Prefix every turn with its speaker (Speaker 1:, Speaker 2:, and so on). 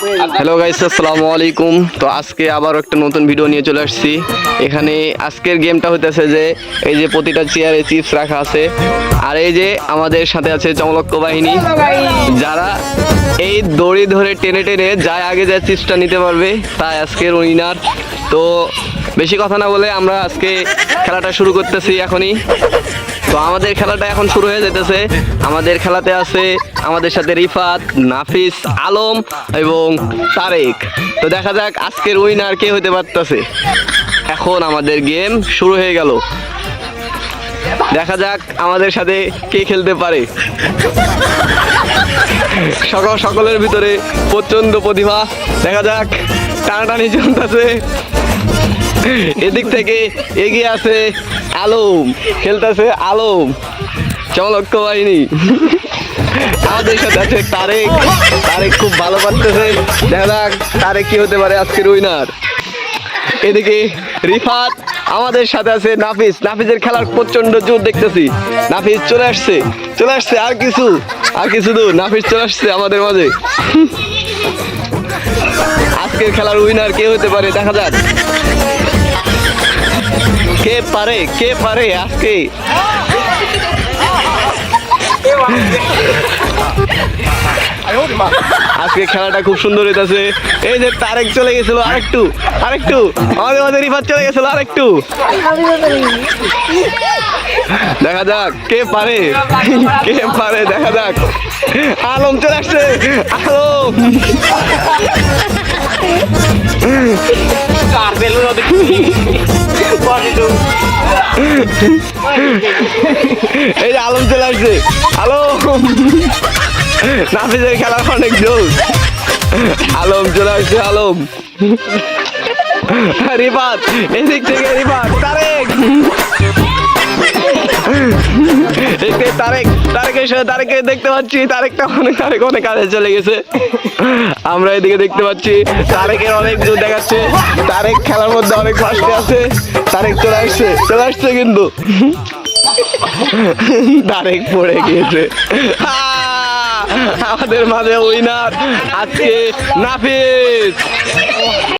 Speaker 1: Hello guys আসসালামু আলাইকুম। তো আজকে আবার একটা নতুন ভিডিও নিয়ে চলে আসছি। এখানে আজকের গেমটা হইতেছে যে, এই যে প্রতিটা চেয়ারে চিপস রাখা আছে। আর এই যে আমাদের সাথে আছে চমলক্ষ বাহিনী। যারা এই দড়ি ধরে টেনে টেনে যায় আগে যায় চিপসটা নিতে পারবে, তাই আজকের উইনার তো বেশি কথা না বলে আমরা আজকে খেলাটা শুরু করতেছি এখনই। তো আমাদের খেলাটা এখন শুরু হয়ে যেতেছে আমাদের খেলাতে আছে আমাদের সাথে রিফাত, নাফিস, আলম এবং তারেক। তো দেখা যাক আজকের উইনার কে হতে পারতেছে। এখন আমাদের গেম শুরু হয়ে গেল। দেখা যাক আমাদের সাথে কে খেলতে পারে। সকল সকলের ভিতরে প্রচণ্ড প্রতিভা। দেখা যাক টানাটানি চলতেছে। এদিক থেকে এগিয়ে আছে আলম, খেলতেছে আলম। চমলক্ষ বাহিনী। আমাদের সাথে আছে তারেক। তারেক খুব ভালো পারতেছে। দেখা যাক তারেক কি হতে পারে আজকের উইনার এদিকে রিফাত, আমাদের সাথে আছে নাফিস। নাফিসের খেলার প্রচণ্ড জোর দেখতেছি। নাফিস চলে আসছে। চলে আসছে আর কিছু। আর কিছু দূর। নাফিস চলে আসছে আমাদের মাঝে। আজকের খেলার উইনার কে হতে পারে দেখা যাক। কে পারে কে পারে আজকে? আজকে খেলাটা খুব সুন্দর হইতাছে। এই যে তারেক চলে গেছিল আরেকটু আরেকটু। আমাদের মাঝে রিফাত চলে গেছিল আরেকটু। দেখা যাক, কে পারে কে পারে, দেখা যাক। আলম চলে আসছে, আলম। এই যে আলম চলে আসছে। আলম! নাফিজের খেলার অনেক জোর। আলম চলে আসছে, আলম। রিফাত, এদিক থেকে রিফাত, তারেক। দেখতে তারেক তারেকের সাথে তারেকে দেখতে পাচ্ছি তারেকটা অনেক, তারেক অনেক কাজে চলে গেছে। আমরা এদিকে দেখতে পাচ্ছি, তারেকের অনেক দূর দেখাচ্ছে, তারেক খেলার মধ্যে অনেক ফার্স্টে আছে, তারেক চলে আসছে চলে আসছে কিন্তু। তারেক পড়ে গিয়েছে! আমাদের মাঝে উইনার আজকে নাফিস।